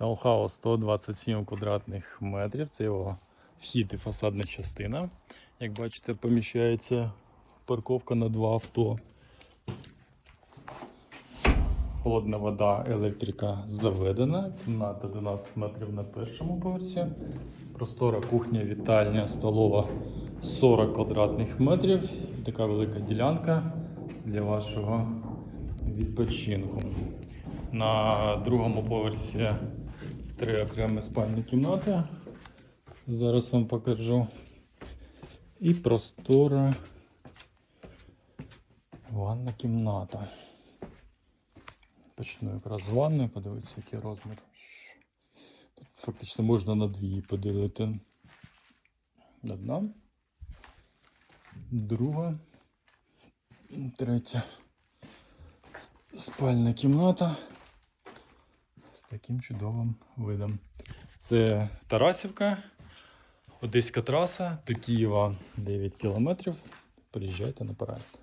Таунхаус 127 квадратних метрів. Це його вхід і фасадна частина. Як бачите, поміщається парковка на два авто. Холодна вода, електрика заведена. Кімната 12 метрів на першому поверсі. Простора кухня, вітальня, столова 40 квадратних метрів. Така велика ділянка для вашого відпочинку. На другому поверсі три окремі спальні кімнати. Зараз вам покажу. І простора ванна кімната. Почну якраз з ванної, подивитися, який розмір. Тут фактично можна на дві поділити. Одна, друга, третя спальна кімната таким чудовим видом. Це Тарасівка, Одеська траса до Києва 9 кілометрів. Приїжджайте на перегляд.